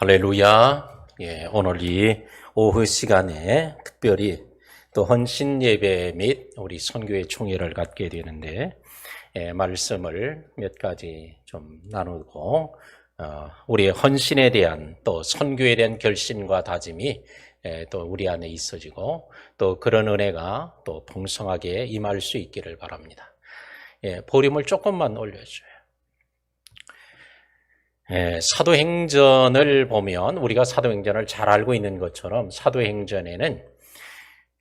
할렐루야. 예, 오늘 이 오후 시간에 특별히 또 헌신 예배 및 우리 선교회 총회를 갖게 되는데 예, 말씀을 몇 가지 좀 나누고 어, 우리의 헌신에 대한 또 선교에 대한 결심과 다짐이 예, 또 우리 안에 있어지고 또 그런 은혜가 또 풍성하게 임할 수 있기를 바랍니다. 예, 보림을 조금만 올려줘요. 예, 사도행전을 보면 우리가 사도행전을 잘 알고 있는 것처럼 사도행전에는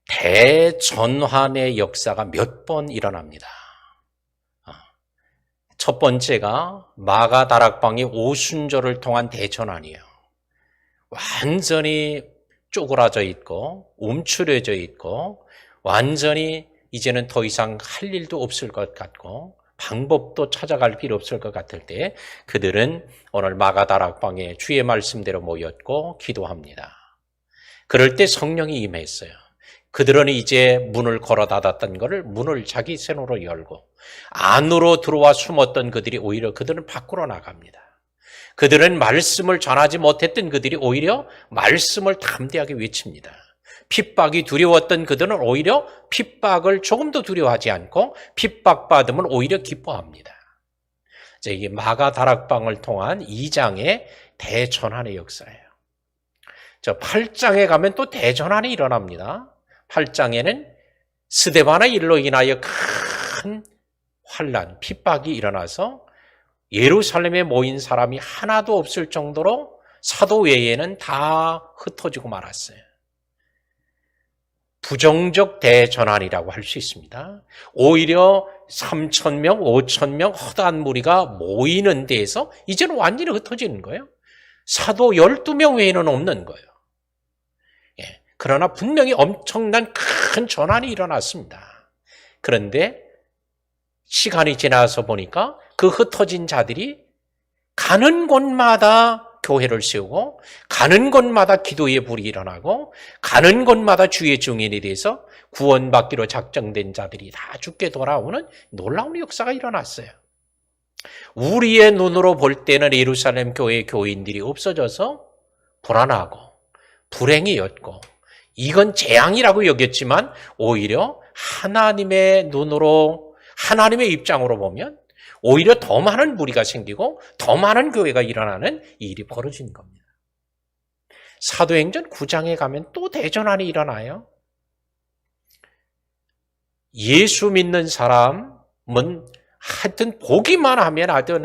대전환의 역사가 몇 번 일어납니다. 아, 첫 번째가 마가 다락방의 오순절을 통한 대전환이에요. 완전히 쪼그라져 있고 움츠려져 있고 완전히 이제는 더 이상 할 일도 없을 것 같고 방법도 찾아갈 필요 없을 것 같을 때 그들은 오늘 마가다락방에 주의 말씀대로 모였고 기도합니다. 그럴 때 성령이 임했어요. 그들은 이제 문을 걸어 닫았던 것을 문을 자기 손으로 열고 안으로 들어와 숨었던 그들이 오히려 그들은 밖으로 나갑니다. 그들은 말씀을 전하지 못했던 그들이 오히려 말씀을 담대하게 외칩니다. 핍박이 두려웠던 그들은 오히려 핍박을 조금도 두려워하지 않고 핍박받으면 오히려 기뻐합니다. 자, 이게 마가 다락방을 통한 2장의 대전환의 역사예요. 저 8장에 가면 또 대전환이 일어납니다. 8장에는 스데바나 일로 인하여 큰 환란, 핍박이 일어나서 예루살렘에 모인 사람이 하나도 없을 정도로 사도 외에는 다 흩어지고 말았어요. 부정적 대전환이라고 할 수 있습니다. 오히려 3천명, 5천명 허다한 무리가 모이는 데에서 이제는 완전히 흩어지는 거예요. 사도 12명 외에는 없는 거예요. 예. 그러나 분명히 엄청난 큰 전환이 일어났습니다. 그런데 시간이 지나서 보니까 그 흩어진 자들이 가는 곳마다 교회를 세우고 가는 곳마다 기도의 불이 일어나고 가는 곳마다 주의 증인이 돼서 구원받기로 작정된 자들이 다 죽게 돌아오는 놀라운 역사가 일어났어요. 우리의 눈으로 볼 때는 예루살렘 교회 교인들이 없어져서 불안하고 불행이었고 이건 재앙이라고 여겼지만 오히려 하나님의 눈으로 하나님의 입장으로 보면 오히려 더 많은 무리가 생기고 더 많은 교회가 일어나는 일이 벌어진 겁니다. 사도행전 9장에 가면 또 대전환이 일어나요. 예수 믿는 사람은 하여튼 보기만 하면 아주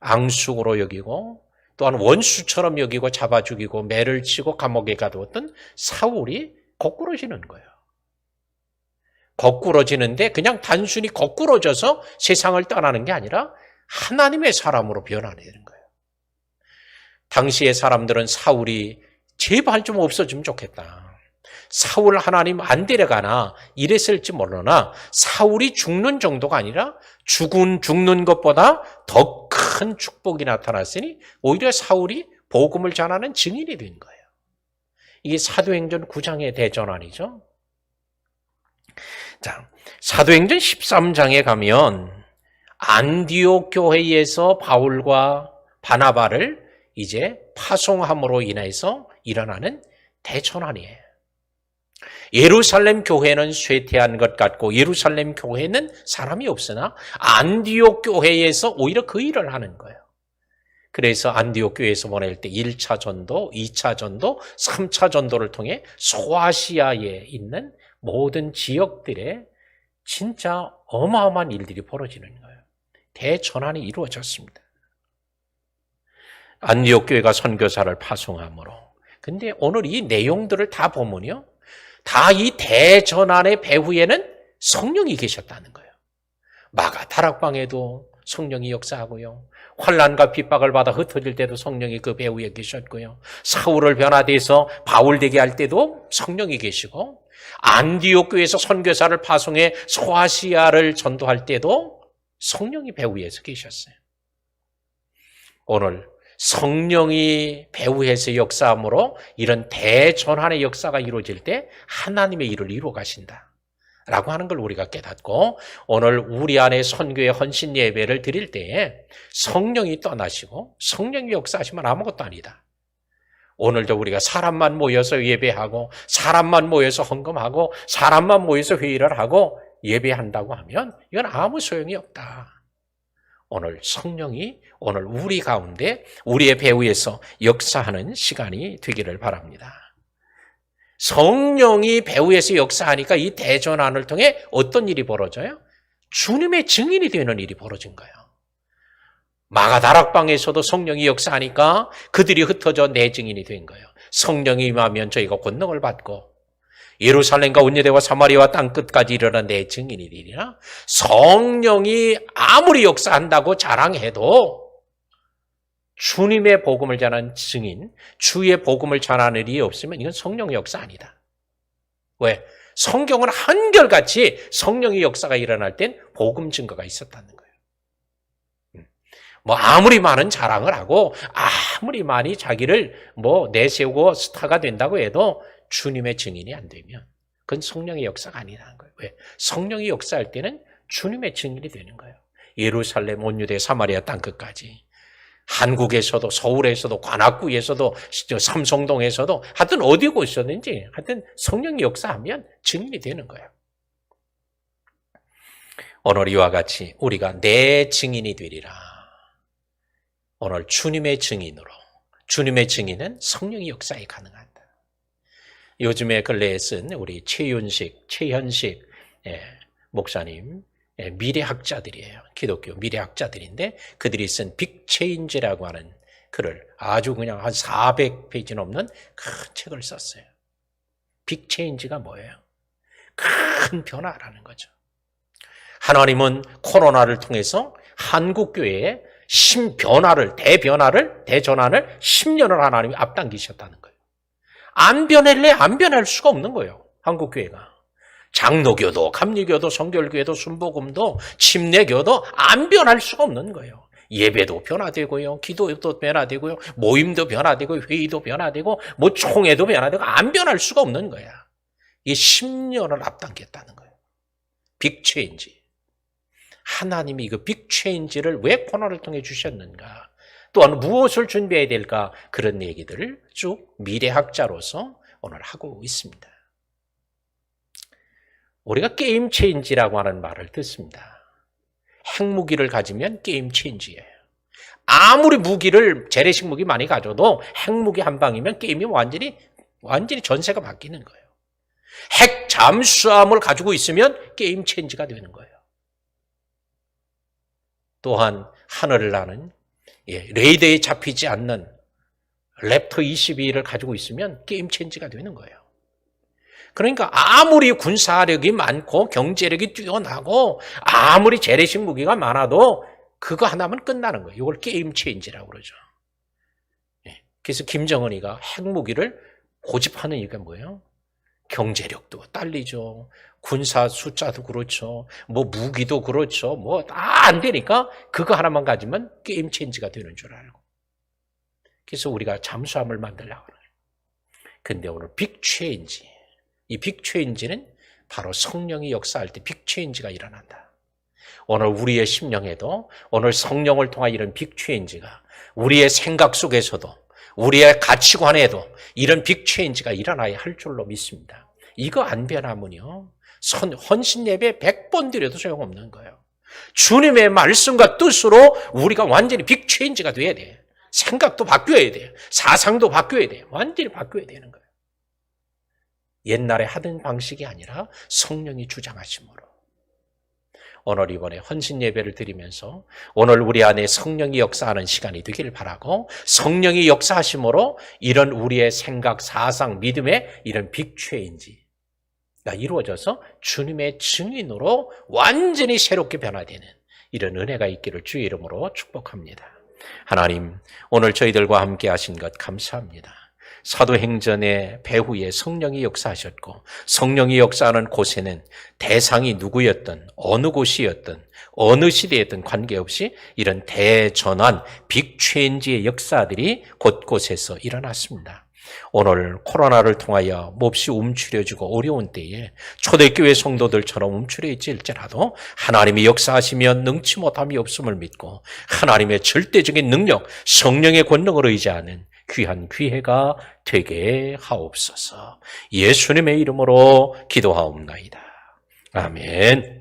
앙숙으로 여기고 또한 원수처럼 여기고 잡아 죽이고 매를 치고 감옥에 가두었던 사울이 거꾸로지는 거예요. 거꾸로지는데 그냥 단순히 거꾸로져서 세상을 떠나는 게 아니라 하나님의 사람으로 변화되는 거예요. 당시의 사람들은 사울이 제발 좀 없어지면 좋겠다. 사울 하나님 안 데려가나 이랬을지 모르나 사울이 죽는 정도가 아니라 죽은 죽는 것보다 더 큰 축복이 나타났으니 오히려 사울이 복음을 전하는 증인이 된 거예요. 이게 사도행전 9장의 대전환이죠. 자, 사도행전 13장에 가면 안디옥 교회에서 바울과 바나바를 이제 파송함으로 인해서 일어나는 대전환이에요. 예루살렘 교회는 쇠퇴한 것 같고 예루살렘 교회는 사람이 없으나 안디옥 교회에서 오히려 그 일을 하는 거예요. 그래서 안디옥 교회에서 보낼 때 1차 전도, 2차 전도, 3차 전도를 통해 소아시아에 있는 모든 지역들에 진짜 어마어마한 일들이 벌어지는 거예요. 대전환이 이루어졌습니다. 안디옥 교회가 선교사를 파송함으로. 근데 오늘 이 내용들을 다 보면요. 다 이 대전환의 배후에는 성령이 계셨다는 거예요. 마가 다락방에도 성령이 역사하고요. 환란과 핍박을 받아 흩어질 때도 성령이 그 배후에 계셨고요. 사울을 변화돼서 바울 되게 할 때도 성령이 계시고 안디옥 교회에서 선교사를 파송해 소아시아를 전도할 때도 성령이 배후에서 계셨어요. 오늘 성령이 배후에서 역사함으로 이런 대전환의 역사가 이루어질 때 하나님의 일을 이루어 가신다. 라고 하는 걸 우리가 깨닫고 오늘 우리 안에 선교의 헌신 예배를 드릴 때에 성령이 떠나시고 성령이 역사하시면 아무것도 아니다. 오늘도 우리가 사람만 모여서 예배하고 사람만 모여서 헌금하고 사람만 모여서 회의를 하고 예배한다고 하면 이건 아무 소용이 없다. 오늘 성령이 오늘 우리 가운데 우리의 배후에서 역사하는 시간이 되기를 바랍니다. 성령이 배후에서 역사하니까 이 대전환을 통해 어떤 일이 벌어져요? 주님의 증인이 되는 일이 벌어진 거예요. 마가 다락방에서도 성령이 역사하니까 그들이 흩어져 내 증인이 된 거예요. 성령이 임하면 저희가 권능을 받고 예루살렘과 온유대와 사마리아와 땅 끝까지 일어난 내 증인이 되리라. 성령이 아무리 역사한다고 자랑해도 주님의 복음을 전하는 증인, 주의 복음을 전하는 일이 없으면 이건 성령 역사 아니다. 왜? 성경은 한결같이 성령의 역사가 일어날 땐 복음 증거가 있었다는 거예요. 음. 뭐 아무리 많은 자랑을 하고 아무리 많이 자기를 뭐 내세우고 스타가 된다고 해도 주님의 증인이 안 되면 그건 성령의 역사가 아니라는 거예요. 왜? 성령이 역사할 때는 주님의 증인이 되는 거예요. 예루살렘, 온유대, 사마리아 땅 끝까지. 한국에서도 서울에서도 관악구에서도 삼성동에서도 하여튼 어디 곳이었는지 하여튼 성령이 역사하면 증인이 되는 거예요. 오늘 이와 같이 우리가 내 증인이 되리라. 오늘 주님의 증인으로 주님의 증인은 성령의 역사에 가능하다. 요즘에 근래에 쓴 우리 최윤식, 최현식 예, 목사님 예, 미래학자들이에요. 기독교 미래학자들인데 그들이 쓴 빅체인지라고 하는 글을 아주 그냥 한 400페이지 넘는 큰 책을 썼어요. 빅체인지가 뭐예요? 큰 변화라는 거죠. 하나님은 코로나를 통해서 한국교회에 신변화를, 대변화를, 대전환을 10년을 하나님이 앞당기셨다는 거예요. 안 변할래? 안 변할 수가 없는 거예요. 한국교회가. 장로교도, 감리교도, 성결교회도, 순복음도, 침례교도 안 변할 수가 없는 거예요. 예배도 변화되고요, 기도도 변화되고요, 모임도 변화되고, 회의도 변화되고, 뭐 총회도 변화되고, 안 변할 수가 없는 거야. 이게 10년을 앞당겼다는 거예요. 빅체인지. 하나님이 이거 빅 체인지를 왜 코로나를 통해 주셨는가? 또한 무엇을 준비해야 될까? 그런 얘기들을 쭉 미래학자로서 오늘 하고 있습니다. 우리가 게임 체인지라고 하는 말을 듣습니다. 핵무기를 가지면 게임 체인지예요. 아무리 무기를 재래식 무기 많이 가져도 핵무기 한 방이면 게임이 완전히 완전히 전세가 바뀌는 거예요. 핵 잠수함을 가지고 있으면 게임 체인지가 되는 거예요. 또한 하늘을 나는 예, 레이더에 잡히지 않는 랩터 22를 가지고 있으면 게임 체인지가 되는 거예요. 그러니까 아무리 군사력이 많고 경제력이 뛰어나고 아무리 재래식 무기가 많아도 그거 하나면 끝나는 거예요. 이걸 게임 체인지라고 그러죠. 예, 그래서 김정은이가 핵무기를 고집하는 이유가 뭐예요? 경제력도 딸리죠. 군사 숫자도 그렇죠. 뭐 무기도 그렇죠. 뭐 다 안 되니까 그거 하나만 가지면 게임 체인지가 되는 줄 알고. 그래서 우리가 잠수함을 만들려고 그래요. 근데 오늘 빅 체인지. 이 빅 체인지는 바로 성령이 역사할 때 빅 체인지가 일어난다. 오늘 우리의 심령에도 오늘 성령을 통한 이런 빅 체인지가 우리의 생각 속에서도 우리의 가치관에도 이런 빅 체인지가 일어나야 할 줄로 믿습니다. 이거 안 변하면요. 선, 헌신 예배 100번 드려도 소용없는 거예요. 주님의 말씀과 뜻으로 우리가 완전히 빅 체인지가 돼야 돼. 생각도 바뀌어야 돼요. 사상도 바뀌어야 돼요. 완전히 바뀌어야 되는 거예요. 옛날에 하던 방식이 아니라 성령이 주장하심으로. 오늘 이번에 헌신 예배를 드리면서 오늘 우리 안에 성령이 역사하는 시간이 되기를 바라고 성령이 역사하심으로 이런 우리의 생각, 사상, 믿음의 이런 빅체인지 이루어져서 주님의 증인으로 완전히 새롭게 변화되는 이런 은혜가 있기를 주의 이름으로 축복합니다. 하나님, 오늘 저희들과 함께 하신 것 감사합니다. 사도행전의 배후에 성령이 역사하셨고 성령이 역사하는 곳에는 대상이 누구였든 어느 곳이었든 어느 시대였든 관계없이 이런 대전환 빅체인지의 역사들이 곳곳에서 일어났습니다. 오늘 코로나를 통하여 몹시 움츠려지고 어려운 때에 초대교회 성도들처럼 움츠려질지라도 하나님이 역사하시면 능치 못함이 없음을 믿고 하나님의 절대적인 능력, 성령의 권능을 의지하는 귀한 귀회가 되게 하옵소서. 예수님의 이름으로 기도하옵나이다. 아멘.